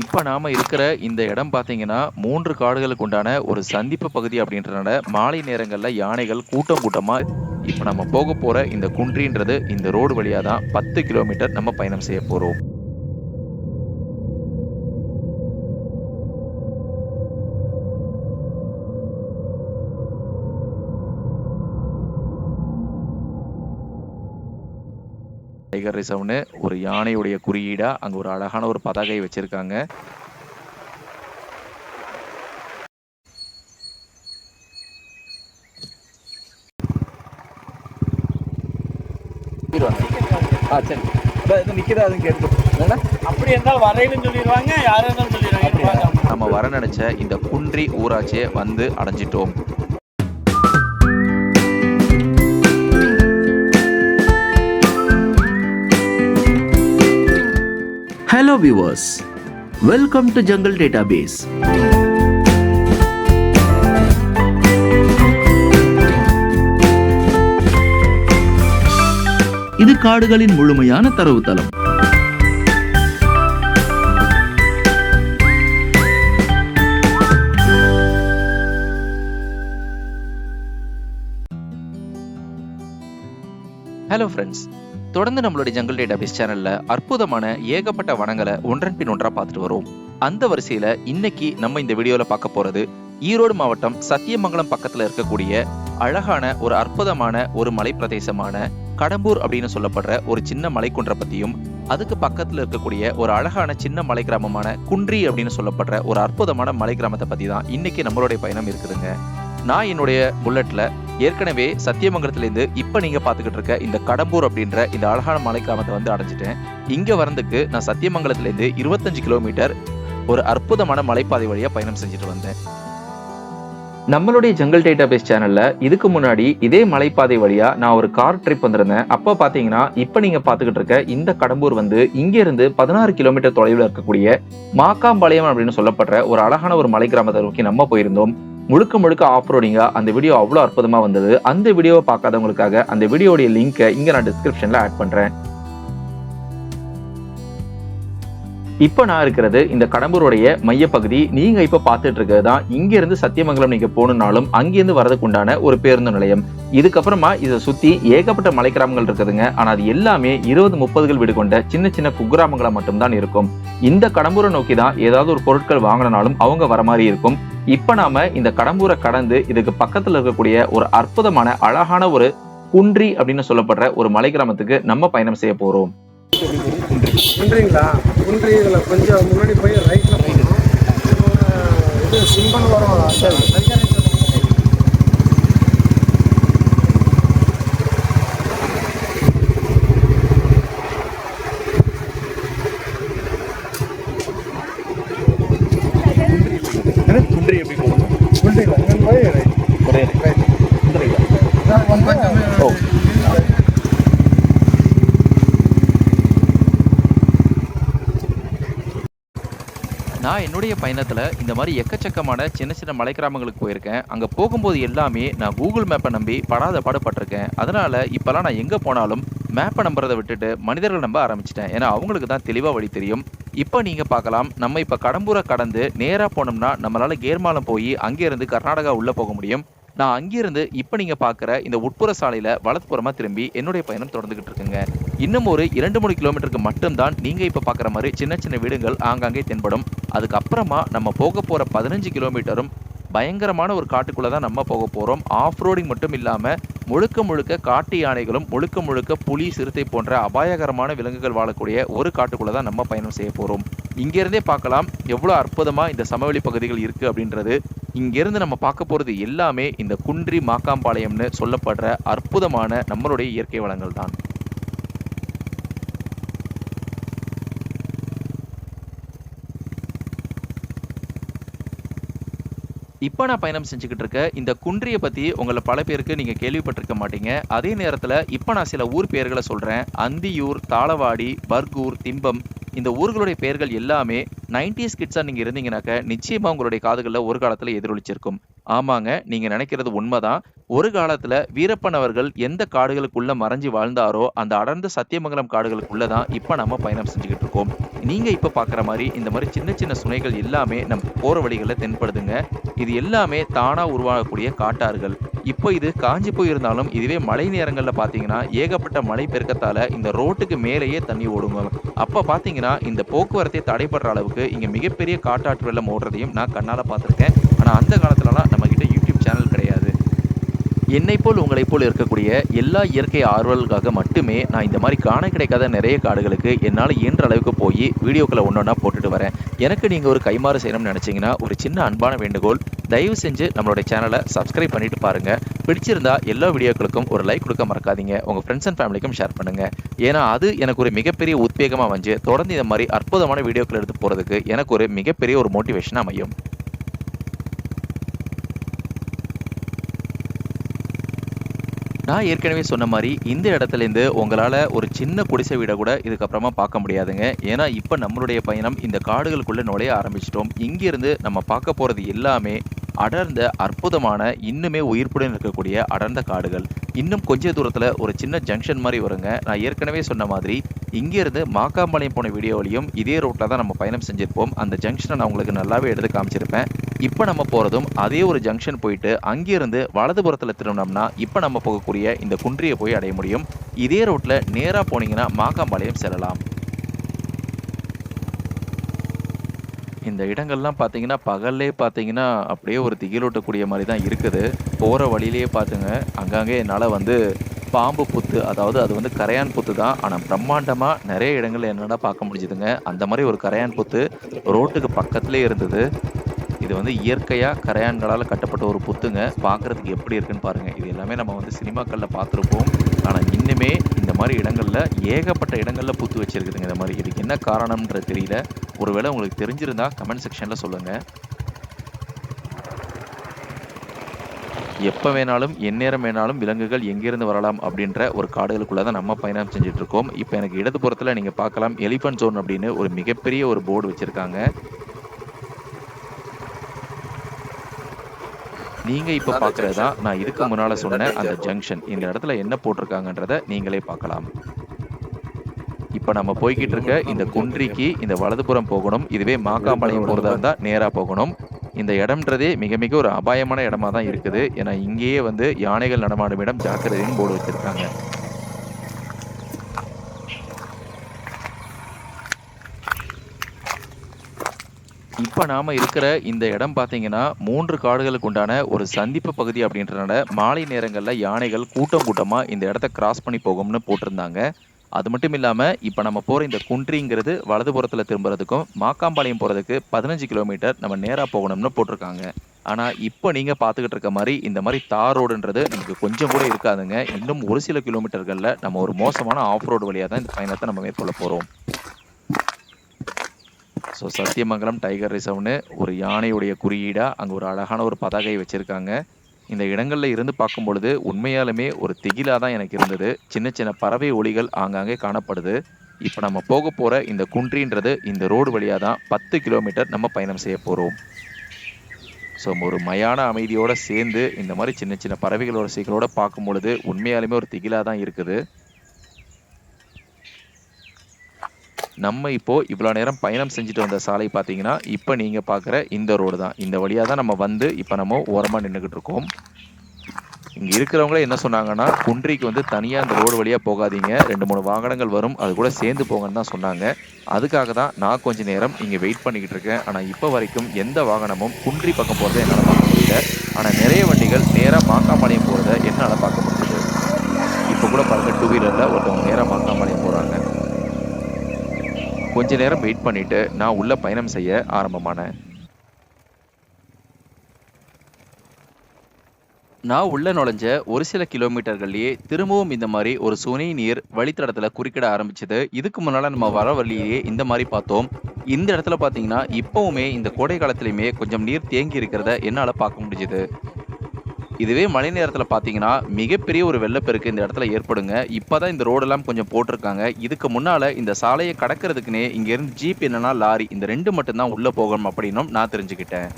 இப்போ நாம இருக்கிற இந்த இடம் பார்த்தீங்கன்னா, மூன்று காடுகளுக்கு உண்டான ஒரு சந்திப்பு பகுதி அப்படின்றனால, மாலை நேரங்களில் யானைகள் கூட்டம் கூட்டமாக இப்போ நம்ம போக போகிற இந்த குன்றின்றது இந்த ரோடு வழியாக தான் 10 கிலோமீட்டர் நம்ம பயணம் செய்ய போகிறோம் டைகர் ரிசர்வ்னு ஒரு யானையுடைய குறியீடா அங்க ஒரு அழகான ஒரு பதாகை வச்சிருக்காங்க. ஆ சரி இதோ அப்படி இருந்தால் வரையிலும் சொல்லிடுவாங்க யாரும் இருந்தாலும் சொல்லிடுவாங்க வாங்க. நம்ம வர நினைச்ச இந்த குன்றி ஊராட்சியை வந்து அடைஞ்சிட்டோம். Hello viewers, welcome to Jungle Database. இது காடுகளின் முழுமையான தரவுத்தளம் ஹலோ ஃப்ரெண்ட்ஸ் தொடர்ந்து நம்மளுடைய ஜங்கல் டேட்டாபேஸ் சேனல்ல அற்புதமான ஏகப்பட்ட வனங்களை ஒன்றன் பின் ஒன்றா பார்த்துட்டு வரோம் அந்த வரிசையில இன்னைக்கு நம்ம இந்த வீடியோல பார்க்க போறது ஈரோடு மாவட்டம் சத்தியமங்கலம் பக்கத்துல இருக்கக்கூடிய அழகான ஒரு அற்புதமான ஒரு மலை பிரதேசமான கடம்பூர் அப்படின்னு சொல்லப்படுற ஒரு சின்ன மலைக்குன்றை பத்தியும் அதுக்கு பக்கத்துல இருக்கக்கூடிய ஒரு அழகான சின்ன மலை கிராமமான குன்றி அப்படின்னு சொல்லப்படுற ஒரு அற்புதமான மலை கிராமத்தை பத்தி தான் இன்னைக்கு நம்மளுடைய பயணம் இருக்குதுங்க. நான் என்னுடைய புல்லட்ல ஏற்கனவே சத்தியமங்கலத்திலேருந்து இப்போ நீங்க பார்த்துக்கிட்டு இருக்க இந்த கடம்பூர் அப்படின்ற இந்த அழகான மலை கிராமத்தை வந்து அடைஞ்சிட்டேன். இங்க வரதுக்கு நான் சத்தியமங்கலத்திலேருந்து இருபத்தஞ்சு கிலோமீட்டர் ஒரு அற்புதமான மலைப்பாதை வழியா பயணம் செஞ்சுட்டு வந்தேன். நம்மளுடைய ஜங்கல் டேட்டாபேஸ் சேனல்ல இதுக்கு முன்னாடி இதே மலைப்பாதை வழியா நான் ஒரு கார் ட்ரிப் வந்திருந்தேன். அப்போ பாத்தீங்கன்னா இப்போ நீங்க பார்த்துக்கிட்டு இருக்க இந்த கடம்பூர் வந்து இங்க இருந்து பதினாறு கிலோமீட்டர் தொலைவில் இருக்கக்கூடிய மாக்காம்பாளையம் அப்படின்னு சொல்லப்படுற ஒரு அழகான ஒரு மலை கிராமத்தை நோக்கி நம்ம போயிருந்தோம். முழுக்க முழுக்க ஆஃப் ரோடிங்காக அந்த வீடியோ அவ்வளோ அற்புதமாக வந்தது. அந்த வீடியோவை பார்க்காதவங்களுக்காக அந்த வீடியோடைய லிங்கை இங்கே நான் டிஸ்கிரிப்ஷனில் ஆட் பண்ணுறேன் இப்போ நான் இருக்கிறது இந்த கடம்பூருடைய மையப்பகுதி. நீங்க இப்ப பார்த்துட்டு இருக்கிறது தான் இங்கிருந்து சத்தியமங்கலம் நீங்க போகணுன்னாலும் அங்கிருந்து வரதுக்கு உண்டான ஒரு பேருந்து நிலையம். இதுக்கப்புறமா இதை சுத்தி ஏகப்பட்ட மலை கிராமங்கள் இருக்குதுங்க. ஆனா அது எல்லாமே இருபது முப்பதுகள் வீடு கொண்ட சின்ன சின்ன குக்கிராமங்களா மட்டும்தான் இருக்கும். இந்த கடம்பூரை நோக்கி தான் ஏதாவது ஒரு பொருட்கள் வாங்கினாலும் அவங்க வர மாதிரி இருக்கும். இப்போ நாம இந்த கடம்பூரை கடந்து இதுக்கு பக்கத்துல இருக்கக்கூடிய ஒரு அற்புதமான அழகான ஒரு குன்றி அப்படின்னு சொல்லப்படுற ஒரு மலை கிராமத்துக்கு நம்ம பயணம் செய்ய போறோம். குன்றிங்களா? குன்றி இதில் கொஞ்சம் முன்னாடி போய் ரைட்டில் போகணும். இது சிம்பல் வரும் சரி குன்றி எப்படி போகணும் குன்றிங்களா இங்கே போய் ரைட் ஒரே கொஞ்சம் ஓ. நான் என்னுடைய பயணத்தில் இந்த மாதிரி எக்கச்சக்கமான சின்ன சின்ன மலை கிராமங்களுக்கு போயிருக்கேன். அங்கே போகும்போது எல்லாமே நான் கூகுள் மேப்பை நம்பி படாத பாடுபட்டிருக்கேன். அதனால் இப்போலாம் நான் எங்கே போனாலும் மேப்பை நம்புறதை விட்டுட்டு மனிதர்கள் நம்ப ஆரம்பிச்சிட்டேன். ஏன்னா அவங்களுக்கு தான் தெளிவாக வழி தெரியும். இப்போ நீங்கள் பார்க்கலாம் நம்ம இப்போ கடம்பூரை கடந்து நேராக போனோம்னா நம்மளால் கேர்மாலம் போய் அங்கேருந்து கர்நாடகா உள்ளே போக முடியும். நான் அங்கிருந்து இப்போ நீங்கள் பார்க்குற இந்த உட்புற சாலையில் வலதுப்புறமாக திரும்பி என்னுடைய பயணம் தொடர்ந்துகிட்டு இருக்குங்க. இன்னும் ஒரு இரண்டு மூணு கிலோமீட்டருக்கு மட்டும்தான் நீங்கள் இப்போ பார்க்குற மாதிரி சின்ன சின்ன வீடுகள் ஆங்காங்கே தென்படும். அதுக்கப்புறமா நம்ம போக போகிற பதினஞ்சு கிலோமீட்டரும் பயங்கரமான ஒரு காட்டுக்குள்ளே தான் நம்ம போக போகிறோம் ஆஃப் ரோடிங் மட்டும் இல்லாமல் முழுக்க முழுக்க காட்டு யானைகளும் முழுக்க முழுக்க புலி சிறுத்தை போன்ற அபாயகரமான விலங்குகள் வாழக்கூடிய ஒரு காட்டுக்குள்ளே தான் நம்ம பயணம் செய்ய போகிறோம் இங்கேருந்தே பார்க்கலாம் எவ்வளோ அற்புதமாக இந்த சமவெளி பகுதிகள் இருக்குது அப்படின்றது. இங்க இருந்து நம்ம பார்க்க போறது எல்லாமே இந்த குன்றி மாக்காம்பாளையம்னு சொல்லப்படுற அற்புதமான நம்மளுடைய இயற்கை வளங்கள் தான். இப்போ நான் பயணம் செஞ்சுக்கிட்டு இருக்க இந்த குன்றியை பத்தி உங்களை பல பேருக்கு நீங்க கேள்விப்பட்டிருக்க மாட்டீங்க. அதே நேரத்தில் இப்போ நான் சில ஊர் பெயர்களை சொல்றேன். அந்தியூர் தாளவாடி பர்கூர் திம்பம் இந்த ஊர்களுடைய பெயர்கள் எல்லாமே நைன்டிஸ் கிட்ஸாக நீங்கள் இருந்தீங்கனாக்க நிச்சயமாக உங்களுடைய காதுகளில் ஒரு காலத்தில் எதிரொலிச்சிருக்கும். ஆமாங்க நீங்கள் நினைக்கிறது உண்மைதான். ஒரு காலத்துல வீரப்பன் அவர்கள் எந்த காடுகளுக்குள்ள மறைஞ்சு வாழ்ந்தாரோ அந்த அடர்ந்த சத்தியமங்கலம் காடுகளுக்குள்ள தான் இப்ப நம்ம பயணம் செஞ்சுக்கிட்டு இருக்கோம். நீங்க இப்ப பாக்குற மாதிரி இந்த மாதிரி சின்ன சின்ன சுனைகள் எல்லாமே நம்ம போற வழிகளில் தென்படுதுங்க. இது எல்லாமே தானா உருவாகக்கூடிய காட்டாறுகள். இப்போ இது காஞ்சி போயிருந்தாலும் இதுவே மழை நேரங்களில் பார்த்தீங்கன்னா ஏகப்பட்ட மழை பெருக்கத்தால் இந்த ரோட்டுக்கு மேலேயே தண்ணி ஓடுங்க. அப்போ பார்த்தீங்கன்னா இந்த போக்குவரத்தை தடைபடுற அளவுக்கு இங்கே மிகப்பெரிய காட்டாற்று வெள்ளம் ஓடுறதையும் நான் கண்ணால் பார்த்துருக்கேன் ஆனால் அந்த காலத்துலலாம் நம்மக்கிட்ட கிட்ட யூடியூப் சேனல் கிடையாது என்னை போல் உங்களைப் போல் இருக்கக்கூடிய எல்லா இயற்கை ஆர்வலுக்காக மட்டுமே நான் இந்த மாதிரி காண கிடைக்காத நிறைய காடுகளுக்கு என்னால் இயன்ற அளவுக்கு போய் வீடியோக்களை ஒன்றொன்றா போட்டுட்டு வரேன். எனக்கு நீங்கள் ஒரு கைமாறு செய்யணும்னு நினச்சிங்கன்னா ஒரு சின்ன அன்பான வேண்டுகோள் தயவு செஞ்சு நம்மளுடைய சேனலை சப்ஸ்கிரைப் பண்ணிட்டு பாருங்கள் பிடிச்சிருந்தா எல்லா வீடியோக்களுக்கும் ஒரு லைக் கொடுக்க மறக்காதீங்க. உங்கள் ஃப்ரெண்ட்ஸ் அண்ட் ஃபேமிலிக்கும் ஷேர் பண்ணுங்க. ஏன்னா அது எனக்கு ஒரு மிகப்பெரிய உத்வேகமாக வந்து தொடர்ந்து இந்த மாதிரி அற்புதமான வீடியோக்கள் எடுத்து போகிறதுக்கு எனக்கு ஒரு மிகப்பெரிய ஒரு மோட்டிவேஷன் அமையும். நான் ஏற்கனவே சொன்ன மாதிரி இந்த இடத்துலேருந்து உங்களால் ஒரு சின்ன குடிசை வீடை கூட இதுக்கப்புறமா பார்க்க முடியாதுங்க. ஏன்னா இப்போ நம்மளுடைய பயணம் இந்த காடுகளுக்குள்ளே நுழைய ஆரம்பிச்சிட்டோம். இங்கிருந்து நம்ம பார்க்க போகிறது எல்லாமே அடர்ந்த அற்புதமான இன்னுமே உயிர்ப்புடன் இருக்கக்கூடிய அடர்ந்த காடுகள். இன்னும் கொஞ்ச தூரத்தில் ஒரு சின்ன ஜங்ஷன் மாதிரி வருங்க. நான் ஏற்கனவே சொன்ன மாதிரி இங்கேருந்து மாக்காம்பாளையம் போன வீடியோவிலையும் இதே ரோட்டில் தான் நம்ம பயணம் செஞ்சுருப்போம். அந்த ஜங்ஷனை நான் உங்களுக்கு நல்லாவே எடுத்து காமிச்சிருப்பேன். இப்போ நம்ம போகிறதும் அதே ஒரு ஜங்ஷன் போயிட்டு அங்கேருந்து வலதுபுறத்தில் திரும்பினோம்னா இப்போ நம்ம போகக்கூடிய இந்த குன்றியை போய் அடைய முடியும். இதே ரோட்டில் நேராக போனீங்கன்னா மாக்காம்பாளையம் செல்லலாம். இந்த இடங்கள்லாம் பார்த்தீங்கன்னா பகல்லே பார்த்தீங்கன்னா அப்படியே ஒரு திகிலூட்டக்கூடிய மாதிரி தான் இருக்குது. போகிற வழியிலேயே பார்த்துங்க அங்கங்கே என்னால் வந்து பாம்பு புத்து அதாவது அது வந்து கரையான் புத்து தான். ஆனால் பிரம்மாண்டமாக நிறைய இடங்களில் என்னென்னா பார்க்க முடிஞ்சுதுங்க. அந்த மாதிரி ஒரு கரையான் புத்து ரோட்டுக்கு பக்கத்துலேயே இருந்தது. இது வந்து இயற்கையாக கரையான்களால் கட்டப்பட்ட ஒரு புத்துங்க. பார்க்குறதுக்கு எப்படி இருக்குன்னு பாருங்கள் இது எல்லாமே நம்ம வந்து சினிமாக்களில் பார்த்துருப்போம் ஆனால் இன்னுமே இந்த மாதிரி இடங்களில் ஏகப்பட்ட இடங்களில் புத்து வச்சுருக்குதுங்க இந்த மாதிரி. இதுக்கு என்ன காரணம்ன்றது தெரியல. ஒருவேளை உங்களுக்கு தெரிஞ்சிருந்தா கமெண்ட் செக்ஷனில் சொல்லுங்கள் எப்போ வேணாலும் எந்நேரம் வேணாலும் விலங்குகள் எங்கேருந்து வரலாம் அப்படின்ற ஒரு காடுகளுக்குள்ளே தான் நம்ம பயணம் செஞ்சுட்டு இருக்கோம் இப்போ எனக்கு இடதுபுறத்தில் நீங்கள் பார்க்கலாம். எலிஃபன்ட் ஜோன் அப்படின்னு ஒரு மிகப்பெரிய ஒரு போர்டு வச்சுருக்காங்க. நீங்க இப்ப பாக்குறது தான் நான் இதுக்கு முன்னால சொன்ன அந்த ஜங்ஷன் இந்த இடத்துல என்ன போட்டிருக்காங்கன்றத நீங்களே பார்க்கலாம். இப்ப நம்ம போய்கிட்டு இருக்க இந்த குன்றிக்கு இந்த வலதுபுறம் போகணும். இதுவே மாக்காம்பாளையம் போறதா இருந்தா நேரா போகணும். இந்த இடம்ன்றதே மிக மிக ஒரு அபாயமான இடமா தான் இருக்குது. ஏன்னா இங்கேயே வந்து யானைகள் நடமாடும் இடம் ஜாக்கிரதைன்னு போர்டு வச்சிருக்காங்க. இப்போ நாம இருக்கிற இந்த இடம் பார்த்தீங்கன்னா மூன்று காடுகளுக்கு உண்டான ஒரு சந்திப்பு பகுதி அப்படின்றனால மாலை நேரங்களில் யானைகள் கூட்டம் கூட்டமாக இந்த இடத்த கிராஸ் பண்ணி போகும்னு போட்டிருந்தாங்க. அது மட்டும் இல்லாமல் இப்போ நம்ம போகிற இந்த குன்றிங்கிறது வலதுபுறத்தில் திரும்புறதுக்கும் மாக்காம்பாளையம் போகிறதுக்கு பதினஞ்சு கிலோமீட்டர் நம்ம நேராக போகணும்னு போட்டிருக்காங்க. ஆனால் இப்போ நீங்கள் பார்த்துக்கிட்டு இருக்க மாதிரி இந்த மாதிரி தார் ரோடுன்றது நமக்கு கொஞ்சம் கூட இருக்காதுங்க. இன்னும் ஒரு சில கிலோமீட்டர்களில் நம்ம ஒரு மோசமான ஆஃப் ரோடு வழியாக தான் இந்த பயணத்தை நம்ம மேற்கொள்ள போகிறோம் ஸோ சத்தியமங்கலம் டைகர் ரிசர்வ்னு ஒரு யானையுடைய குறியீடாக அங்கே ஒரு அழகான ஒரு பதாகை வச்சுருக்காங்க. இந்த இடங்களில் இருந்து பார்க்கும் பொழுது உண்மையாலுமே ஒரு திகிலாக தான் எனக்கு இருந்தது. சின்ன சின்ன பறவை ஒளிகள் ஆங்காங்கே காணப்படுது. இப்போ நம்ம போக போகிற இந்த குன்றின்றது இந்த ரோடு வழியாக தான் பத்து கிலோமீட்டர் நம்ம பயணம் செய்ய போகிறோம் ஸோ ஒரு மயான அமைதியோடு சேர்ந்து இந்த மாதிரி சின்ன சின்ன பறவைகளோட சீக்கிரோட பார்க்கும் பொழுது உண்மையாலுமே ஒரு திகிலாக தான் இருக்குது. நம்ம இப்போ இவ்வளோ நேரம் பயணம் செஞ்சுட்டு வந்த சாலை பார்த்தீங்கன்னா இப்போ நீங்கள் பார்க்குற இந்த ரோடு தான். இந்த வழியாக தான் நம்ம வந்து இப்போ நம்ம ஓரமாக நின்றுக்கிட்டு இருக்கோம். இங்கே இருக்கிறவங்களே என்ன சொன்னாங்கன்னா குன்றிக்கு வந்து தனியாக அந்த ரோடு வழியாக போகாதீங்க. ரெண்டு மூணு வாகனங்கள் வரும் அது கூட சேர்ந்து போங்கன்னு தான் சொன்னாங்க. அதுக்காக தான் நான் கொஞ்ச நேரம் இங்கே வெயிட் பண்ணிக்கிட்டு இருக்கேன். ஆனால் இப்போ வரைக்கும் எந்த வாகனமும் குன்றி பக்கம் போகிறத என்னால் பார்க்க முடியல. ஆனால் நிறைய வண்டிகள் நேராக மாக்காம்பாளையம் போகிறத என்னால் பார்க்க முடியுது இப்போ கூட பாருங்க டூ வீலரில் ஒருத்தவங்க நேராக மாக்காம்பாளையம் கொஞ்ச நேரம் வெயிட் பண்ணிட்டு நான் உள்ள பயணம் செய்ய ஆரம்பமானேன். நான் உள்ள நுழைஞ்ச ஒரு சில கிலோமீட்டர்கள்லயே திரும்பவும் இந்த மாதிரி ஒரு சுனை நீர் வழித்தடத்துல குறுக்கிட ஆரம்பிச்சது. இதுக்கு முன்னால நம்ம வர வழியே இந்த மாதிரி பார்த்தோம். இந்த இடத்துல பாத்தீங்கன்னா இப்பவுமே இந்த கோடை காலத்திலயுமே கொஞ்சம் நீர் தேங்கி இருக்கிறத என்னால பார்க்க முடிஞ்சுது. இதுவே மழை நேரத்தில் பார்த்தீங்கன்னா மிகப்பெரிய ஒரு வெள்ளப்பெருக்கு இந்த இடத்துல ஏற்படுங்க. இப்போதான் இந்த ரோடெல்லாம் கொஞ்சம் போட்டிருக்காங்க. இதுக்கு முன்னால் இந்த சாலையை கடக்கிறதுக்குனே இங்கேருந்து ஜீப் என்னென்னா லாரி இந்த ரெண்டு மட்டும்தான் உள்ளே போகணும் அப்படின்னும் நான் தெரிஞ்சுக்கிட்டேன்.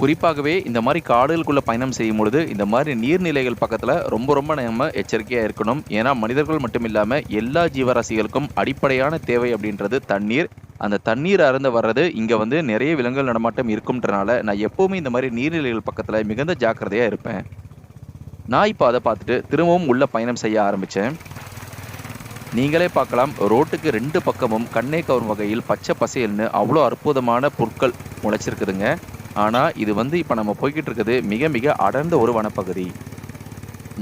குறிப்பாகவே இந்த மாதிரி காடுகளுக்குள்ள பயணம் செய்யும் பொழுது இந்த மாதிரி நீர்நிலைகள் பக்கத்துல ரொம்ப ரொம்ப நம்ம எச்சரிக்கையா இருக்கணும். ஏன்னா மனிதர்கள் மட்டும் இல்லாம எல்லா ஜீவராசிகளுக்கும் அடிப்படையான தேவை அப்படின்றது தண்ணீர். அந்த தண்ணீர் அருந்து வர்றது இங்க வந்து நிறைய விலங்குகள் நடமாட்டம் இருக்கும்ன்றனால நான் எப்பவுமே இந்த மாதிரி நீர்நிலைகள் பக்கத்துல மிகுந்த ஜாக்கிரதையா இருப்பேன். நான் இப்போ அதை பார்த்துட்டு திரும்பவும் உள்ள பயணம் செய்ய ஆரம்பித்தேன் நீங்களே பார்க்கலாம் ரோட்டுக்கு ரெண்டு பக்கமும் கண்ணே கவரும் வகையில் பச்சை பசேல்னு அவ்வளோ அற்புதமான பொருட்கள் முளைச்சிருக்குதுங்க. ஆனால் இது வந்து இப்போ நம்ம போய்கிட்டு இருக்குது மிக மிக அடர்ந்த ஒரு வனப்பகுதி.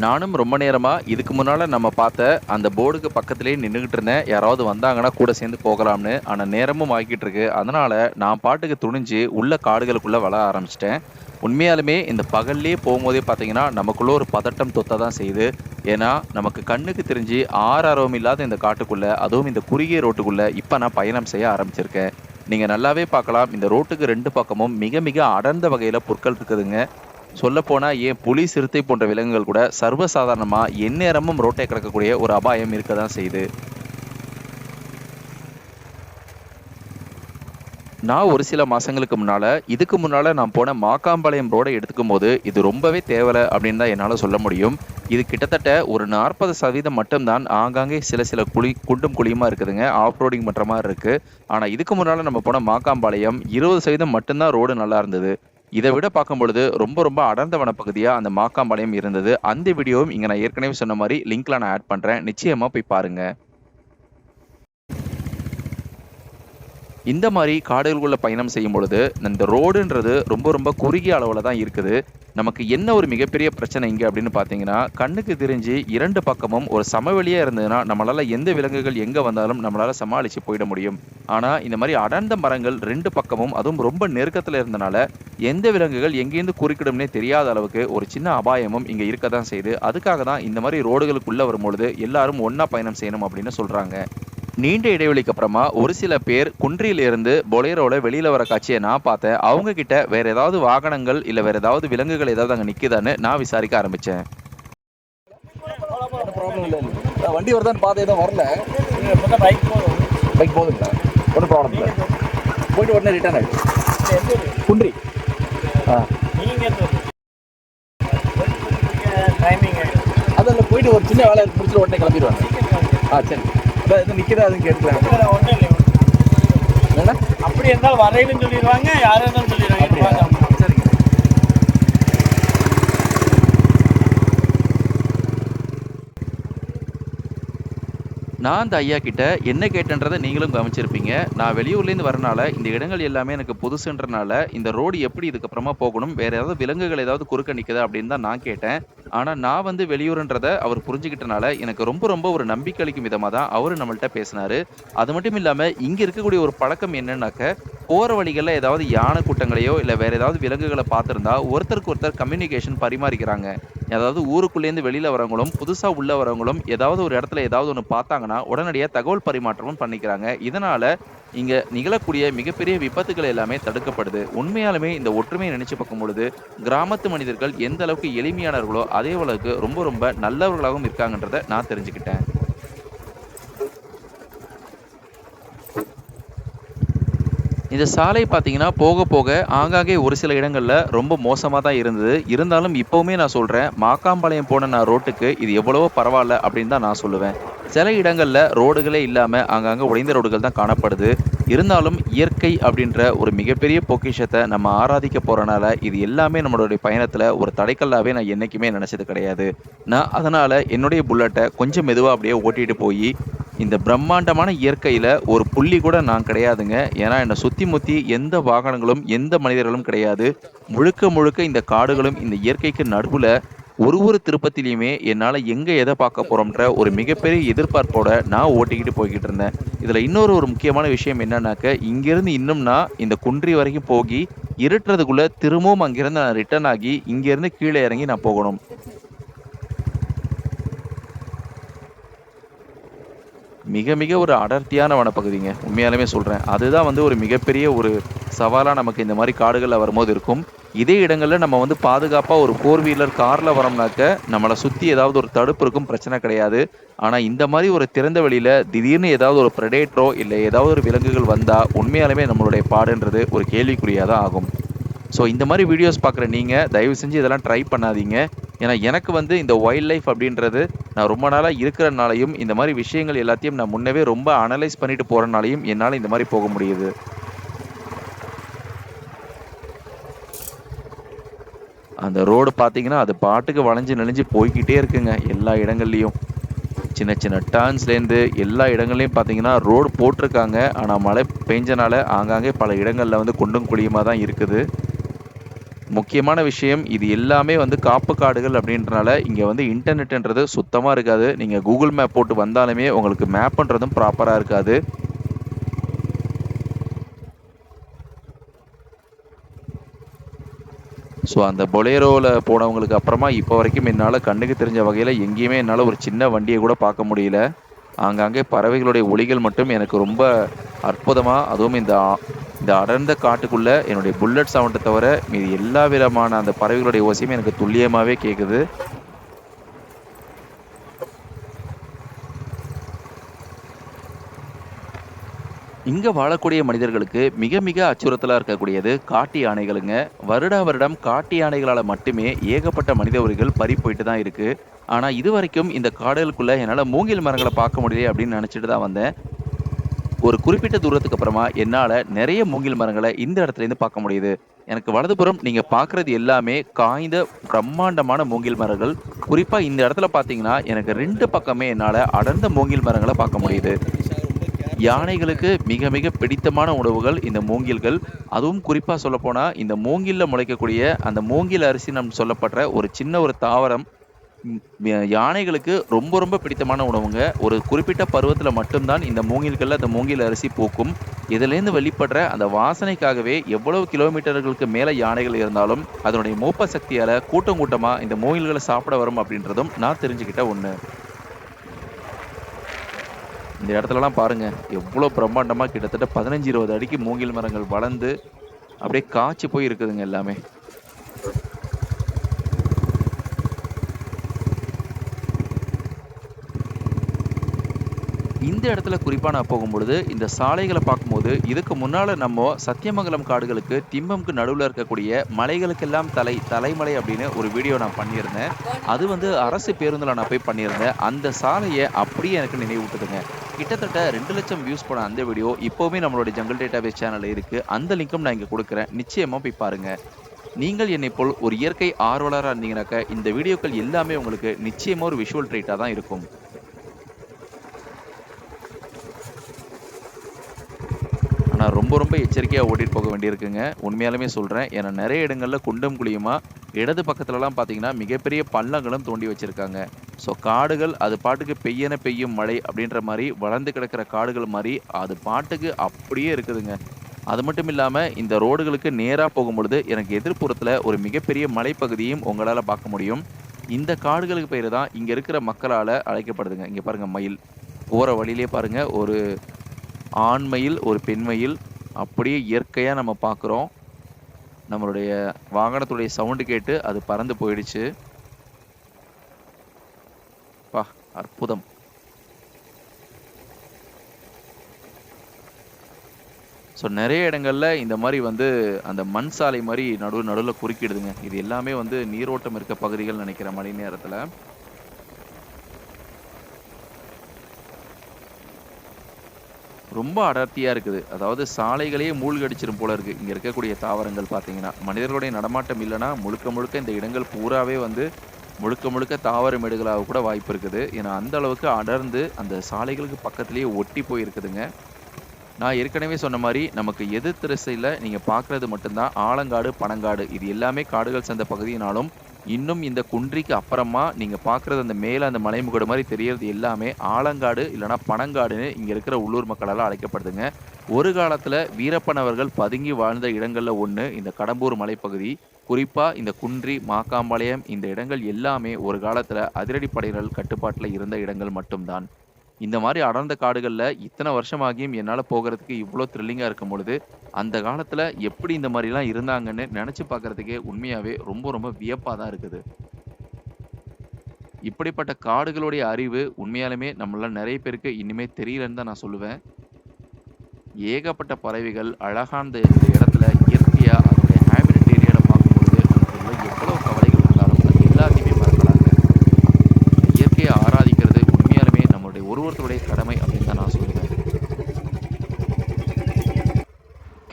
நானும் ரொம்ப நேரமாக இதுக்கு முன்னால் நம்ம பார்த்த அந்த போர்டுக்கு பக்கத்துலேயே நின்றுக்கிட்டு இருந்தேன் யாராவது வந்தாங்கன்னா கூட சேர்ந்து போகலாம்னு ஆனால் நேரமும் ஆகிக்கிட்டு இருக்கு அதனால் நான் பாட்டுக்கு துணிஞ்சு உள்ள காடுகளுக்குள்ளே வளர ஆரம்பிச்சிட்டேன். உண்மையாலுமே இந்த பகல்லே போகும்போதே பார்த்தீங்கன்னா நமக்குள்ளே ஒரு பதட்டம் தொத்த தான் செய்யுது. ஏன்னா நமக்கு கண்ணுக்கு தெரிஞ்சு ஆறாரவம் இல்லாத இந்த காட்டுக்குள்ளே அதுவும் இந்த குறுகிய ரோட்டுக்குள்ளே இப்போ நான் பயணம் செய்ய ஆரம்பிச்சிருக்கேன். நீங்கள் நல்லாவே பார்க்கலாம். இந்த ரோட்டுக்கு ரெண்டு பக்கமும் மிக மிக அடர்ந்த வகையில் புற்கள் இருக்குதுங்க. சொல்லப்போனால் ஏன் புலி சிறுத்தை போன்ற விலங்குகள் கூட சர்வசாதாரணமாக எந்நேரமும் ரோட்டை கிடக்கக்கூடிய ஒரு அபாயம் இருக்க தான் செய்யுது. நான் ஒரு சில மாதங்களுக்கு முன்னால் இதுக்கு முன்னால் நான் போன மாக்காம்பாளையம் ரோடை எடுத்துக்கும் போது இது ரொம்பவே தேவலை அப்படின்னு தான் என்னால் சொல்ல முடியும். இது கிட்டத்தட்ட ஒரு நாற்பது சதவீதம் மட்டும்தான். ஆங்காங்கே சில சில குழி குண்டும் குழியுமா இருக்குதுங்க. ஆஃப் ரோடிங் பண்ணுற மாதிரி இருக்குது ஆனால் இதுக்கு முன்னால் நம்ம போன மாக்காம்பாளையம் இருபது சதவீதம் மட்டும்தான் ரோடு நல்லா இருந்தது. இதை விட பார்க்கும் பொழுது ரொம்ப ரொம்ப அடர்ந்த வனப்பகுதியாக அந்த மாக்காம்பாளையம் இருந்தது. அந்த வீடியோவும் இங்கே நான் ஏற்கனவே சொன்ன மாதிரி லிங்க்ல நான் ஆட் பண்ணுறேன் நிச்சயமாக போய் பாருங்கள் இந்த மாதிரி காடுகளுக்குள்ளே பயணம் செய்யும் பொழுது இந்த ரோடுன்றது ரொம்ப ரொம்ப குறுகிய அளவில் தான் இருக்குது. நமக்கு என்ன ஒரு மிகப்பெரிய பிரச்சனை இங்கே அப்படின்னு பார்த்தீங்கன்னா கண்ணுக்கு தெரிஞ்சு இரண்டு பக்கமும் ஒரு சமவெளியாக இருந்ததுன்னா நம்மளால் எந்த விலங்குகள் எங்கே வந்தாலும் நம்மளால் சமாளித்து போயிட முடியும். ஆனால் இந்த மாதிரி அடர்ந்த மரங்கள் ரெண்டு பக்கமும் அதுவும் ரொம்ப நெருக்கத்தில் இருந்தனால எந்த விலங்குகள் எங்கேருந்து குறுக்கிடும்னே தெரியாத அளவுக்கு ஒரு சின்ன அபாயமும் இங்கே இருக்க தான் செய்யுது. அதுக்காக தான் இந்த மாதிரி ரோடுகளுக்குள்ளே வரும்பொழுது எல்லாரும் ஒன்றா பயணம் செய்யணும் அப்படின்னு சொல்கிறாங்க நீண்ட இடைவெளிக்கு அப்புறமா ஒரு சில பேர் குன்றியில இருந்து பொலேரோல வெளியில வர காட்சியை நான் பார்த்தேன். அவங்க கிட்ட வேற ஏதாவது வாகனங்கள் இல்ல வேற ஏதாவது விலங்குகள் ஏதாவது அங்க நிக்குதான்னு நான் விசாரிக்க ஆரம்பிச்சேன். ப்ராப்ளம் இல்லை. இல்லை வண்டி வருதான்னு பார்த்து எதுவும் வரல. பைக் போதும் பைக் போகுதுங்களா ஒன்றும் ப்ராப்ளம் இல்லை. போயிட்டு உடனே ரிட்டர்ன் ஊரு? குன்றி. ஆ? டைமிங் அதில் போயிட்டு ஒரு சின்ன வேலை முடிச்சுட்டு உடனே கிளம்பிடுவாங்க. ஆ சரி. எதுவும் நிற்கிறதா அதுவும் கேட்டுக்கலாம். ஒன்றும் இல்லை என்னண்ணா அப்படி இருந்தாலும் வரையிலும் சொல்லிடுவாங்க யாரும் இருந்தாலும் சொல்லிடுவாங்க நான் அந்த ஐயா கிட்ட என்ன கேட்டேன்றதை நீங்களும் கவனிச்சிருப்பீங்க. நான் வெளியூர்லேருந்து வரனால இந்த இடங்கள் எல்லாமே எனக்கு புதுசுன்றனால இந்த ரோடு எப்படி இதுக்கப்புறமா போகணும் வேற ஏதாவது விலங்குகள் ஏதாவது குறுக்க நிற்குதா அப்படின்னு தான் நான் கேட்டேன். ஆனால் நான் வந்து வெளியூருன்றதை அவர் புரிஞ்சுக்கிட்டனால எனக்கு ரொம்ப ரொம்ப ஒரு நம்பிக்கை அளிக்கும் விதமாக தான் அவர் நம்மள்ட்ட பேசினாரு. அது மட்டும் இல்லாமல் இங்கே இருக்கக்கூடிய ஒரு பழக்கம் என்னன்னாக்க போகிற வழிகளில் ஏதாவது யானை கூட்டங்களையோ இல்லை வேற ஏதாவது விலங்குகளை பார்த்துருந்தா ஒருத்தருக்கு ஒருத்தர் கம்யூனிகேஷன் பரிமாறிக்கிறாங்க. அதாவது ஊருக்குள்ளேருந்து வெளியில் வரவங்களும் புதுசாக உள்ள வரவங்களும் ஏதாவது ஒரு இடத்துல ஏதாவது ஒன்று பார்த்தாங்கன்னா உடனடியாக தகவல் பரிமாற்றமும் பண்ணிக்கிறாங்க. இதனால் இங்கே நிகழக்கூடிய மிகப்பெரிய விபத்துகள் எல்லாமே தடுக்கப்படுது. உண்மையாலுமே இந்த ஒற்றுமையை நினைச்சு பார்க்கும் பொழுது கிராமத்து மனிதர்கள் எந்த அளவுக்கு எளிமையானவர்களோ அதே அளவுக்கு ரொம்ப ரொம்ப நல்லவர்களாகவும் இருக்காங்கன்றதை நான் தெரிஞ்சுக்கிட்டேன். இந்த சாலை பார்த்தீங்கன்னா போக போக ஆங்காங்கே ஒரு சில இடங்களில் ரொம்ப மோசமாக தான் இருந்தது. இருந்தாலும் இப்போவுமே நான் சொல்கிறேன் மாக்காம்பாளையம் போன நான் ரோட்டுக்கு இது எவ்வளவோ பரவாயில்ல அப்படின்னு தான் நான் சொல்லுவேன். சில இடங்களில் ரோடுகளே இல்லாமல் ஆங்காங்கே உடைந்த ரோடுகள் தான் காணப்படுது. இருந்தாலும் இயற்கை அப்படின்ற ஒரு மிகப்பெரிய பொக்கிஷத்தை நம்ம ஆராதிக்க போகிறனால இது எல்லாமே நம்மளுடைய பயணத்தில் ஒரு தடைக்கல்லாகவே நான் என்றைக்குமே நினச்சது கிடையாது. நான் அதனால் என்னுடைய புல்லட்டை கொஞ்சம் மெதுவாக அப்படியே ஓட்டிகிட்டு போய் இந்த பிரம்மாண்டமான இயற்கையில் ஒரு புள்ளி கூட நான் கிடையாதுங்க. ஏன்னா என்னை சுற்றி முத்தி எந்த வாகனங்களும் எந்த மனிதர்களும் கிடையாது. முழுக்க முழுக்க இந்த காடுகளும் இந்த இயற்கைக்கு நடுவில் ஒரு ஒரு திருப்பத்திலையுமே என்னால் எங்கே எதை பார்க்க போகிறோம்ன்ற ஒரு மிகப்பெரிய எதிர்பார்ப்போட நான் ஓட்டிக்கிட்டு போய்கிட்டு இருந்தேன். இதில் இன்னொரு ஒரு முக்கியமான விஷயம் என்னன்னாக்க இங்கேருந்து இன்னும் நான் இந்த குன்றி வரைக்கும் போகி இருட்டுறதுக்குள்ளே திரும்பவும் அங்கேருந்து நான் ரிட்டர்ன் ஆகி இங்கேருந்து கீழே இறங்கி நான் போகணும். மிக மிக ஒரு அடர்த்தியான வனப்பகுதிங்க உண்மையாலுமே சொல்கிறேன் அதுதான் வந்து ஒரு மிகப்பெரிய ஒரு சவாலாக நமக்கு இந்த மாதிரி காடுகளில் வரும்போது இருக்கும். இதே இடங்களில் நம்ம வந்து பாதுகாப்பாக ஒரு ஃபோர் வீலர் காரில் வரோம்னாக்க நம்மளை சுற்றி ஏதாவது ஒரு தடுப்பு இருக்கும் பிரச்சனை கிடையாது. ஆனால் இந்த மாதிரி ஒரு திறந்த வெளியில் திடீர்னு ஏதாவது ஒரு ப்ரெடேட்டரோ இல்லை ஏதாவது ஒரு விலங்குகள் வந்தால் உண்மையாலுமே நம்மளுடைய பாடுன்றது ஒரு கேள்விக்குறியாக தான் ஆகும். ஸோ இந்த மாதிரி வீடியோஸ் பார்க்குற நீங்கள் தயவு செஞ்சு இதெல்லாம் ட்ரை பண்ணாதீங்க. ஏன்னா எனக்கு வந்து இந்த வைல்ட் லைஃப் அப்படின்றது நான் ரொம்ப நாளாக இருக்கிறனாலையும் இந்த மாதிரி விஷயங்கள் எல்லாத்தையும் நான் முன்னவே ரொம்ப அனலைஸ் பண்ணிட்டு போகிறனாலையும் என்னால் இந்த மாதிரி போக முடியுது. அந்த ரோடு பார்த்தீங்கன்னா அது பாட்டுக்கு வளைஞ்சு நெளிஞ்சு போய்க்கிட்டே இருக்குங்க எல்லா இடங்கள்லையும். சின்ன சின்ன டர்ன்ஸ்லேருந்து எல்லா இடங்கள்லையும் பார்த்தீங்கன்னா ரோடு போட்டிருக்காங்க. ஆனால் மழை பெஞ்சனால ஆங்காங்கே பல இடங்களில் வந்து குண்டும் குழியுமாக தான் இருக்குது. முக்கியமான விஷயம் இது எல்லாமே வந்து காப்பு காடுகள் அப்படின்றனால இங்கே வந்து இன்டர்நெட்ன்றது சுத்தமாக இருக்காது. நீங்கள் கூகுள் மேப் போட்டு வந்தாலுமே உங்களுக்கு மேப்ன்றதும் ப்ராப்பராக இருக்காது. ஸோ அந்த பொலேரோவில் போனவங்களுக்கு அப்புறமா இப்போ வரைக்கும் என்னால் கண்ணுக்கு தெரிஞ்ச வகையில் எங்கேயுமே என்னால் ஒரு சின்ன வண்டியை கூட பார்க்க முடியல. ஆங்காங்கே பறவைகளுடைய ஒலிகள் மட்டும் எனக்கு ரொம்ப அற்புதமாக அதுவும் இந்த இந்த அடர்ந்த காட்டுக்குள்ளே என்னுடைய புல்லட் சவுண்டை தவிர மீதி எல்லா விதமான அந்த பறவைகளுடைய ஓசையும் எனக்கு துல்லியமாகவே கேட்குது இங்க வாழக்கூடிய மனிதர்களுக்கு மிக மிக அச்சுறுத்தலா இருக்கக்கூடியது காட்டு யானைகளுங்க. வருடா வருடம் காட்டு யானைகளால மட்டுமே ஏகப்பட்ட மனித உரிகள் பறி போயிட்டு தான் இருக்கு. ஆனா இது வரைக்கும் இந்த காடுகளுக்குள்ள என்னால மூங்கில் மரங்களை பார்க்க முடியல அப்படின்னு நினைச்சிட்டு தான் வந்தேன். ஒரு குறிப்பிட்ட தூரத்துக்கு அப்புறமா என்னால நிறைய மூங்கில் மரங்களை இந்த இடத்துல இருந்து பார்க்க முடியுது. எனக்கு வலதுபுறம் நீங்க பார்க்குறது எல்லாமே காய்ந்த பிரம்மாண்டமான மூங்கில் மரங்கள். குறிப்பா இந்த இடத்துல பாத்தீங்கன்னா எனக்கு ரெண்டு பக்கமே என்னால அடர்ந்த மூங்கில் மரங்களை பார்க்க முடியுது. யானைகளுக்கு மிக மிக பிடித்தமான உணவுகள் இந்த மூங்கில்கள். அதுவும் குறிப்பாக சொல்லப்போனால் இந்த மூங்கில்ல முளைக்கக்கூடிய அந்த மூங்கில் அரிசி நம் சொல்லப்படுற ஒரு சின்ன ஒரு தாவரம் யானைகளுக்கு ரொம்ப ரொம்ப பிடித்தமான உணவுங்க. ஒரு குறிப்பிட்ட பருவத்தில் மட்டும்தான் இந்த மூங்கில்களில் அந்த மூங்கில் அரிசி பூக்கும். இதுலேருந்து வெளிப்படுற அந்த வாசனைக்காகவே எவ்வளவு கிலோமீட்டர்களுக்கு மேலே யானைகள் இருந்தாலும் அதனுடைய மூப்ப சக்தியால் கூட்டம் கூட்டமாக இந்த மூங்கில்களை சாப்பிட வரும் அப்படின்றதும் நான் தெரிஞ்சுக்கிட்ட ஒன்று இந்த இடத்துலலாம் பாருங்க எவ்வளோ பிரம்மாண்டமாக கிட்டத்தட்ட பதினஞ்சு இருபது அடிக்கு மூங்கில் மரங்கள் வளர்ந்து அப்படியே காய்ச்சி போய் இருக்குதுங்க எல்லாமே. இந்த இடத்துல குறிப்பாக நான் போகும்பொழுது இந்த சாலைகளை பார்க்கும்போது இதுக்கு முன்னால் நம்ம சத்தியமங்கலம் காடுகளுக்கு திம்பம்க்கு நடுவில் இருக்கக்கூடிய மலைகளுக்கெல்லாம் தலை தலைமலை அப்படின்னு ஒரு வீடியோ நான் பண்ணியிருந்தேன். அது வந்து அரசு பேருந்தில் நான் போய் பண்ணியிருந்தேன். அந்த சாலையை அப்படியே எனக்கு நினைவூட்டுதுங்க. கிட்டத்தட்ட ரெண்டு லட்சம் வியூஸ் போன அந்த வீடியோ இப்போவுமே நம்மளுடைய ஜங்கல் டேட்டாபேஸ் சேனல்ல இருக்கு. அந்த லிங்க்கும் நான் இங்கே கொடுக்குறேன். நிச்சயமா போய் பாருங்க. நீங்கள் என்னை போல் ஒரு இயற்கை ஆர்வலராக இருந்தீங்கன்னாக்க இந்த வீடியோக்கள் எல்லாமே உங்களுக்கு நிச்சயமா ஒரு விஷுவல் ட்ரீட்டாக தான் இருக்கும். ஆனால் ரொம்ப ரொம்ப எச்சரிக்கையாக ஓட்டிட்டு போக வேண்டியிருக்குங்க. உண்மையாலுமே சொல்கிறேன் ஏன்னா நிறைய இடங்களில் குண்டும் குழியுமா இடது பக்கத்துலலாம் பார்த்தீங்கன்னா மிகப்பெரிய பள்ளங்களும் தோண்டி வச்சுருக்காங்க. ஸோ காடுகள் அது பாட்டுக்கு பெய்யன பெய்யும் மழை அப்படின்ற மாதிரி வளர்ந்து கிடக்கிற காடுகள் மாதிரி அது பாட்டுக்கு அப்படியே இருக்குதுங்க. அது மட்டும் இல்லாமல் இந்த ரோடுகளுக்கு நேராக போகும்பொழுது எனக்கு எதிர்ப்புறத்தில் ஒரு மிகப்பெரிய மலைப்பகுதியும் உங்களால் பார்க்க முடியும். இந்த காடுகளுக்கு பேர் தான் இங்கே இருக்கிற மக்களால் அழைக்கப்படுதுங்க. இங்கே பாருங்கள் மயில். போகிற வழியிலே பாருங்கள் ஒரு ஆண் மயில் ஒரு பெண்மையில் அப்படியே இயற்கையாக நம்ம பார்க்குறோம். நம்மளுடைய வாகனத்துடைய சவுண்டு கேட்டு அது பறந்து போயிடுச்சு. பா அற்புதம். ஸோ நிறைய இடங்களில் இந்த மாதிரி வந்து அந்த மண் சாலை மாதிரி நடு நடுவில் குறுக்கிடுதுங்க. இது எல்லாமே வந்து நீரோட்டம் இருக்க பகுதிகள் நினைக்கிற மழை நேரத்தில். ரொம்ப அடர்த்தியாக இருக்குது. அதாவது சாலைகளையே மூழ்கடிச்சிரும் போல இருக்குது இங்கே இருக்கக்கூடிய தாவரங்கள் பார்த்தீங்கன்னா மனிதர்களுடைய நடமாட்டம் இல்லைன்னா முழுக்க முழுக்க இந்த இடங்கள் பூராவே வந்து முழுக்க முழுக்க தாவர மேடுகளாக கூட வாய்ப்பு இருக்குது. ஏன்னா அந்த அளவுக்கு அடர்ந்து அந்த சாலைகளுக்கு பக்கத்திலேயே ஒட்டி போயிருக்குதுங்க. நான் ஏற்கனவே சொன்ன மாதிரி நமக்கு எதிர் திசையில் நீங்கள் பார்க்குறது மட்டும்தான். ஆலங்காடு பனங்காடு இது எல்லாமே காடுகள் சேர்ந்த பகுதியினாலும் இன்னும் இந்த குன்றிக்கு அப்புறமா நீங்கள் பார்க்குறது அந்த மேலே அந்த மலைமுகடு மாதிரி தெரியறது எல்லாமே ஆலங்காடு இல்லைன்னா பனங்காடுன்னு இங்கே இருக்கிற உள்ளூர் மக்களால் அழைக்கப்படுதுங்க. ஒரு காலத்தில் வீரப்பனவர்கள் பதுங்கி வாழ்ந்த இடங்களில் ஒன்று இந்த கடம்பூர் மலைப்பகுதி. குறிப்பாக இந்த குன்றி மாக்காம்பாளையம் இந்த இடங்கள் எல்லாமே ஒரு காலத்தில் அதிரடிப்படையினர் கட்டுப்பாட்டில் இருந்த இடங்கள் மட்டும்தான். இந்த மாதிரி அடர்ந்த காடுகளில் இத்தனை வருஷமாகியும் என்னால் போகிறதுக்கு இவ்வளோ த்ரில்லிங்காக இருக்கும் பொழுது அந்த காலத்தில் எப்படி இந்த மாதிரிலாம் இருந்தாங்கன்னு நினச்சி பார்க்குறதுக்கே உண்மையாகவே ரொம்ப ரொம்ப வியப்பாக தான் இருக்குது. இப்படிப்பட்ட காடுகளுடைய அறிவு உண்மையாலுமே நம்மளால் நிறைய பேருக்கு இனிமே தெரியலன்னு தான் நான் சொல்லுவேன். ஏகப்பட்ட பறவைகள் அழகான இடத்துல இயற்கையாக அதனுடைய ஹேபிடட்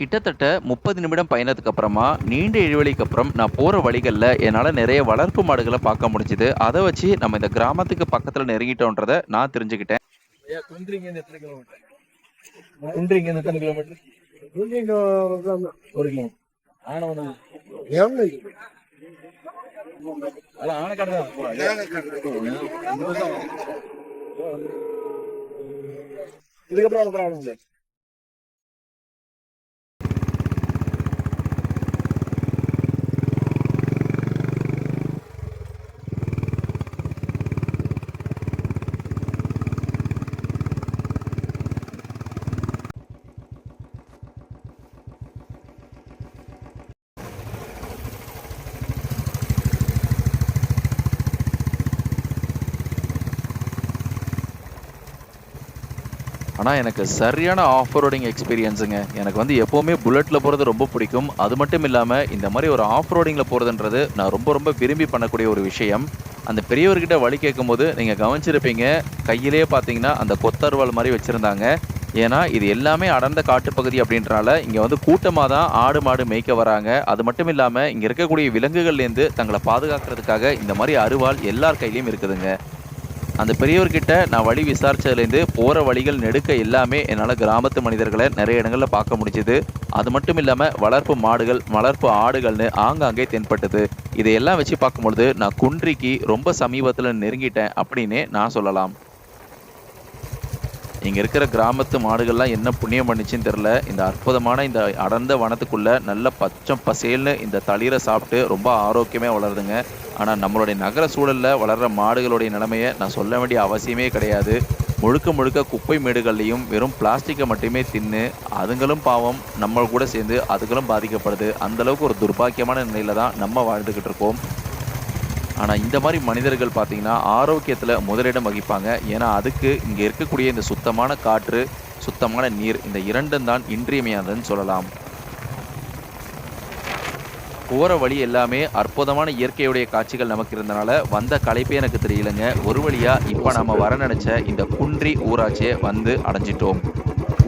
கிட்டத்தட்ட முப்பது நிமிடம் பயணத்துக்கு அப்புறமா நீண்ட இடைவெளிக்கு அப்புறம் நான் போற வழிகள்ல என்னால நிறைய வளர்ப்பு மாடுகளை பார்க்க முடிஞ்சுது. அதை வச்சு நம்ம இந்த கிராமத்துக்கு பக்கத்துல நெருங்கிட்டோன்றத நான் தெரிஞ்சுக்கிட்டேன். ஐயா குன்றிங்க இருந்து எத்தனை கிலோமீட்டர் குன்றிங்க இருந்து எத்தனை கிலோமீட்டர் இங்க ஒரு கிலோமீட்டர் ஆனவனா எவ்வளவு அதான் ஆனக்காடு தான் இதுக்கப்புறம் ஆனால் எனக்கு சரியான ஆஃப் ரோடிங் எக்ஸ்பீரியன்ஸுங்க எனக்கு வந்து எப்போவுமே புல்லட்டில் போகிறது ரொம்ப பிடிக்கும். அது மட்டும் இல்லாமல் இந்த மாதிரி ஒரு ஆஃப் ரோடிங்கில் போகிறதுன்றது நான் ரொம்ப ரொம்ப விரும்பி பண்ணக்கூடிய ஒரு விஷயம். அந்த பெரியவர்கிட்ட வழி கேட்கும்போது நீங்கள் கவனிச்சிருப்பீங்க. கையிலேயே பார்த்தீங்கன்னா அந்த கொத்தர்வால் மாதிரி வச்சுருந்தாங்க. ஏன்னா இது எல்லாமே அடர்ந்த காட்டுப்பகுதி அப்படின்றனால இங்கே வந்து கூட்டமாக தான் ஆடு மாடு மேய்க்க வராங்க. அது மட்டும் இல்லாமல் இங்கே இருக்கக்கூடிய விலங்குகள்லேருந்து தங்களை பாதுகாக்கிறதுக்காக இந்த மாதிரி அருவாள் எல்லார் கையிலையும் இருக்குதுங்க. அந்த பெரியவர்கிட்ட நான் வழி விசாரிச்சதுலேருந்து போகிற வழிகள் நெடுக்க எல்லாமே என்னால் கிராமத்து மனிதர்களை நிறைய இடங்களில் பார்க்க முடிஞ்சுது. அது மட்டும் இல்லாமல் வளர்ப்பு மாடுகள் வளர்ப்பு ஆடுகள்னு ஆங்காங்கே தென்பட்டது. இதையெல்லாம் வச்சு பார்க்கும்பொழுது நான் குன்றிக்கு ரொம்ப சமீபத்தில் நெருங்கிட்டேன் அப்படின்னே நான் சொல்லலாம். இங்கே இருக்கிற கிராமத்து மாடுகள்லாம் என்ன புண்ணியம் பண்ணிச்சின்னு தெரில இந்த அற்புதமான இந்த அடர்ந்த வனத்துக்குள்ளே நல்ல பச்சை பசேல்னு இந்த தளிரை சாப்பிட்டு ரொம்ப ஆரோக்கியமே வளருதுங்க. ஆனால் நம்மளுடைய நகர சூழலில் வளர்கிற மாடுகளுடைய நிலைமையை நான் சொல்ல வேண்டிய அவசியமே கிடையாது. முழுக்க முழுக்க குப்பை மேடுகள்லையும் வெறும் பிளாஸ்டிக்கை மட்டுமே தின்னு அதுங்களும் பாவம் நம்ம கூட சேர்ந்து அதுகளும் பாதிக்கப்படுது. அந்த அளவுக்கு ஒரு துர்பாக்கியமான நிலையில் தான் நம்ம வாழ்ந்துக்கிட்டு இருக்கோம். ஆனால் இந்த மாதிரி மனிதர்கள் பார்த்திங்கன்னா ஆரோக்கியத்தில் முதலிடம் வகிப்பாங்க. ஏன்னா அதுக்கு இங்கே இருக்கக்கூடிய இந்த சுத்தமான காற்று சுத்தமான நீர் இந்த இரண்டும் தான் இன்றியமையாததுன்னு சொல்லலாம். போகிற வழி எல்லாமே அற்புதமான இயற்கையுடைய காட்சிகள் நமக்கு இருந்தனால வந்த களைப்பே எனக்கு தெரியலங்க ஒரு வழியாக இப்போ நம்ம வர நினச்ச இந்த குன்றி ஊராட்சியை வந்து அடைஞ்சிட்டோம்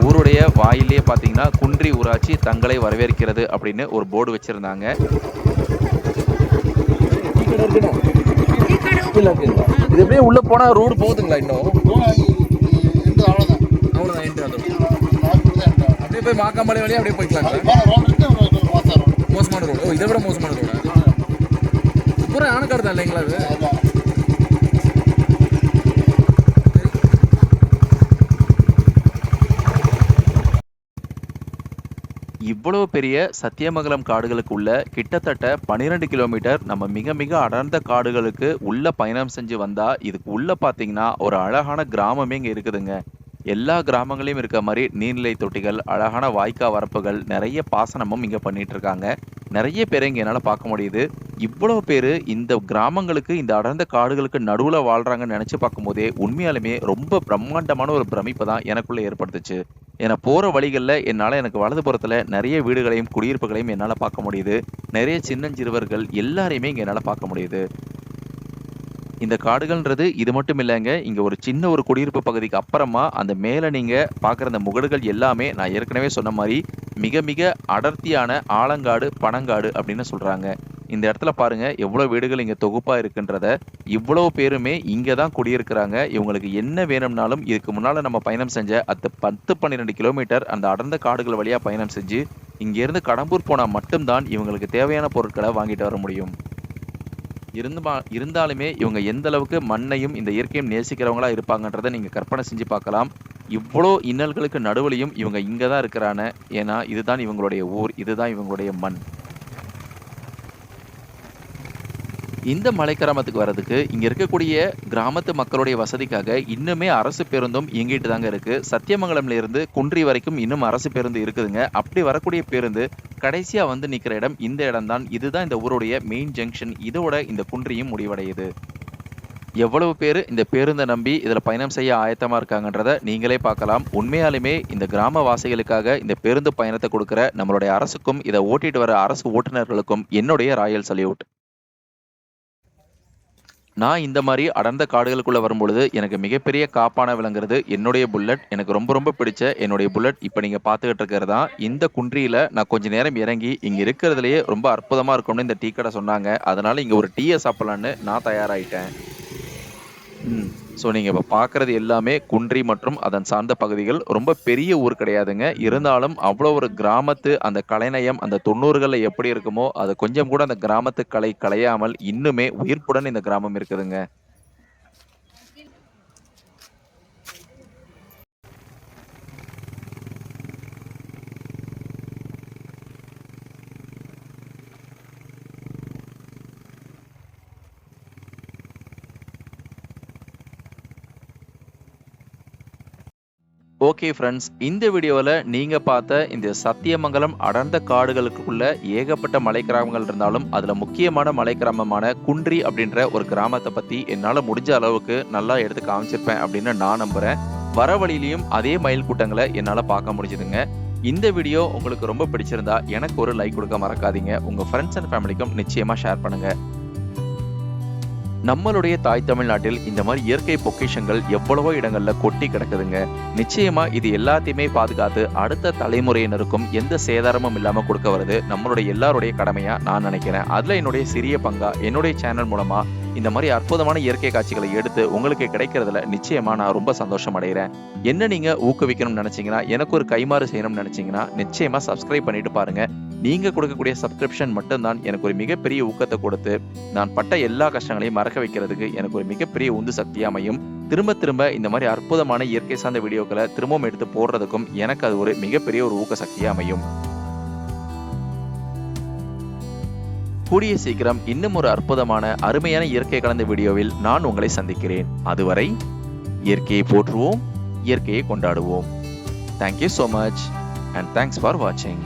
ஊருடைய வாயிலே பார்த்தீங்கன்னா குன்றி ஊராட்சி தங்களை வரவேற்கிறது அப்படின்னு ஒரு போர்டு வச்சுருந்தாங்க இது எப்படியே உள்ள போனா ரோடு போகுதுங்களா இன்னும் அவ்வளவுதான் அப்படியே போய் மாக்காம்பாளையம் வழியா அப்படியே போய்க்கலாம் மோசமான ரோடு. ஓ இதை விட மோசமான ரோடு? பூரா ஆனக்காடு தான் இல்லைங்களா அது? இவ்வளவு பெரிய சத்தியமங்கலம் காடுகளுக்கு உள்ள கிட்டத்தட்ட 12 கிலோமீட்டர் நம்ம மிக மிக அடர்ந்த காடுகளுக்கு உள்ள பயணம் செஞ்சு வந்தா இதுக்கு உள்ள பாத்தீங்கன்னா ஒரு அழகான கிராமமே இங்க இருக்குதுங்க. எல்லா கிராமங்களையும் இருக்க மாதிரி நீர்நிலை தொட்டிகள் அழகான வாய்க்கா வரப்புகள் நிறைய பாசனமும் இங்க பண்ணிட்டு இருக்காங்க. நிறைய பேரை இங்கே என்னால் பார்க்க முடியுது. இவ்வளோ பேர் இந்த கிராமங்களுக்கு இந்த அடர்ந்த காடுகளுக்கு நடுவில் வாழ்கிறாங்கன்னு நினச்சி பார்க்கும்போதே உண்மையாலுமே ரொம்ப பிரம்மாண்டமான ஒரு பிரமிப்பு தான் எனக்குள்ளே ஏற்படுத்துச்சு. ஏன்னா போகிற வழிகளில் என்னால் எனக்கு வலதுபுறத்துல நிறைய வீடுகளையும் குடியிருப்புகளையும் என்னால் பார்க்க முடியுது. நிறைய சின்னஞ்சிறுவர்கள் எல்லாரையுமே இங்கே என்னால் பார்க்க முடியுது. இந்த காடுகள்ன்றது இது மட்டும் இல்லைங்க இங்கே ஒரு சின்ன ஒரு குடியிருப்பு பகுதிக்கு அப்புறமா அந்த மேலே நீங்கள் பார்க்குற அந்த முகடுகள் எல்லாமே நான் ஏற்கனவே சொன்ன மாதிரி மிக மிக அடர்த்தியான ஆலங்காடு பனங்காடு அப்படின்னு சொல்கிறாங்க இந்த இடத்துல பாருங்க எவ்வளோ வீடுகள் இங்கே தொகுப்பாக இருக்குன்றத இவ்வளோ பேருமே இங்கே தான் குடியிருக்கிறாங்க. இவங்களுக்கு என்ன வேணும்னாலும் இதுக்கு முன்னால் நம்ம பயணம் செஞ்ச அந்த பத்து பன்னிரெண்டு கிலோமீட்டர் அந்த அடர்ந்த காடுகள் வழியாக பயணம் செஞ்சு இங்கேருந்து கடம்பூர் போனால் மட்டும்தான் இவங்களுக்கு தேவையான பொருட்களை வாங்கிட்டு வர முடியும். இருந்துமா இருந்தாலுமே இவங்க எந்த அளவுக்கு மண்ணையும் இந்த இயற்கையும் நேசிக்கிறவங்களா இருப்பாங்கன்றதை நீங்கள் கற்பனை செஞ்சு பார்க்கலாம். இவ்வளோ இன்னல்களுக்கு நடுவுலையும் இவங்க இங்கே தான் இருக்கிறான ஏன்னா இதுதான் இவங்களுடைய ஊர் இதுதான் இவங்களுடைய மண். இந்த மலை கிராமத்துக்கு வர்றதுக்கு இங்க இருக்கக்கூடிய கிராமத்து மக்களுடைய வசதிக்காக இன்னுமே அரசு பேருந்தும் இயங்கிட்டு தாங்க இருக்கு. சத்தியமங்கலம்ல இருந்து குன்றி வரைக்கும் இன்னும் அரசு பேருந்து இருக்குதுங்க. அப்படி வரக்கூடிய பேருந்து கடைசியா வந்து நிக்கிற இடம் இந்த இடம்தான். இதுதான் இந்த ஊருடைய மெயின் ஜங்ஷன் இதோட இந்த குன்றியும் முடிவடையுது. எவ்வளவு பேர் இந்த பேருந்தை நம்பி இதில் பயணம் செய்ய ஆயத்தமாக இருக்காங்கன்றத நீங்களே பார்க்கலாம். உண்மையாலுமே இந்த கிராம வாசிகளுக்காக இந்த பேருந்து பயணத்தை கொடுக்குற நம்மளுடைய அரசுக்கும் இதை ஓட்டிட்டு வர அரசு ஓட்டுநர்களுக்கும் என்னுடைய ராயல் சல்யூட். நான் இந்த மாதிரி அடர்ந்த காடுகளுக்குள்ள வரும்பொழுது எனக்கு மிகப்பெரிய காப்பான விளங்குறது என்னுடைய புல்லட். எனக்கு ரொம்ப ரொம்ப பிடிச்ச என்னுடைய புல்லட். இப்போ நீங்கள் பார்த்துக்கிட்டு இருக்கிறது தான். இந்த குன்றியில் நான் கொஞ்ச நேரம் இறங்கி இங்கே இருக்கிறதுலையே ரொம்ப அற்புதமாக இருக்கும்னு இந்த டீ கடை சொன்னாங்க. அதனால இங்கே ஒரு டீயை சாப்பிட்லான்னு நான் தயாராகிட்டேன் ம். ஸோ நீங்கள் இப்போ பார்க்குறது எல்லாமே குன்றி மற்றும் அதன் சார்ந்த பகுதிகள். ரொம்ப பெரிய ஊர் கிடையாதுங்க. இருந்தாலும் அவ்வளோ ஒரு கிராமத்து அந்த கலைநயம் அந்த தொண்ணூறுகளில் எப்படி இருக்குமோ அது கொஞ்சம் கூட அந்த கிராமத்து கலை கலையாமல் இன்னுமே உயிர்ப்புடன் இந்த கிராமம் இருக்குதுங்க. ஓகே ஃப்ரெண்ட்ஸ் இந்த வீடியோவில் நீங்கள் பார்த்த இந்த சத்தியமங்கலம் அடர்ந்த காடுகளுக்குள்ள ஏகப்பட்ட மலை கிராமங்கள் இருந்தாலும் அதில் முக்கியமான மலை கிராமமான குன்றி அப்படின்ற ஒரு கிராமத்தை பற்றி என்னால் முடிஞ்ச அளவுக்கு நல்லா எடுத்து காமிச்சிருப்பேன் அப்படின்னு நான் நம்புகிறேன் வர வழியிலையும் அதே மயில் கூட்டங்களை என்னால் பார்க்க முடிஞ்சுதுங்க. இந்த வீடியோ உங்களுக்கு ரொம்ப பிடிச்சிருந்தா எனக்கு ஒரு லைக் கொடுக்க மறக்காதீங்க. உங்கள் ஃப்ரெண்ட்ஸ் அண்ட் ஃபேமிலிக்கும் நிச்சயமாக ஷேர் பண்ணுங்கள் நம்மளுடைய தாய் தமிழ்நாட்டில் இந்த மாதிரி இயற்கை பொக்கிஷங்கள் எவ்வளவோ இடங்கள்ல கொட்டி கிடக்குதுங்க. நிச்சயமா இது எல்லாத்தையுமே பாதுகாத்து அடுத்த தலைமுறையினருக்கும் எந்த சேதாரமும் இல்லாம கொடுக்க வருது நம்மளுடைய எல்லாருடைய கடமையா நான் நினைக்கிறேன். அதுல என்னுடைய சிறிய பங்கா என்னுடைய சேனல் மூலமா இந்த மாதிரி அற்புதமான இயற்கை காட்சிகளை எடுத்து உங்களுக்கு கிடைக்கிறதுல நிச்சயமா நான் ரொம்ப சந்தோஷம் அடைகிறேன். என்ன நீங்க ஊக்குவிக்கணும்னு நினைச்சீங்கன்னா எனக்கு ஒரு கைமாறு செய்யணும்னு நினைச்சீங்கன்னா நிச்சயமா சப்ஸ்கிரைப் பண்ணிட்டு பாருங்க. நீங்க கொடுக்கக்கூடிய சப்ஸ்கிரிப்ஷன் மட்டும்தான் எனக்கு ஒரு மிகப்பெரிய ஊக்கத்தை கொடுத்து நான் பட்ட எல்லா கஷ்டங்களையும் மறக்க வைக்கிறதுக்கு எனக்கு ஒரு மிகப்பெரிய உந்து சக்தி அமையும். திரும்ப திரும்ப இந்த மாதிரி அற்புதமான இயற்கை சார்ந்த வீடியோக்களை திரும்பவும் எடுத்து போடுறதுக்கும் எனக்கு அது ஒரு மிகப்பெரிய ஒரு ஊக்க சக்தியாக அமையும். கூடிய சீக்கிரம் இன்னும் ஒரு அற்புதமான அருமையான இயற்கை கலந்த வீடியோவில் நான் உங்களை சந்திக்கிறேன். அதுவரை இயற்கையை போற்றுவோம் இயற்கையை கொண்டாடுவோம். Thank you so much and thanks for வாட்சிங்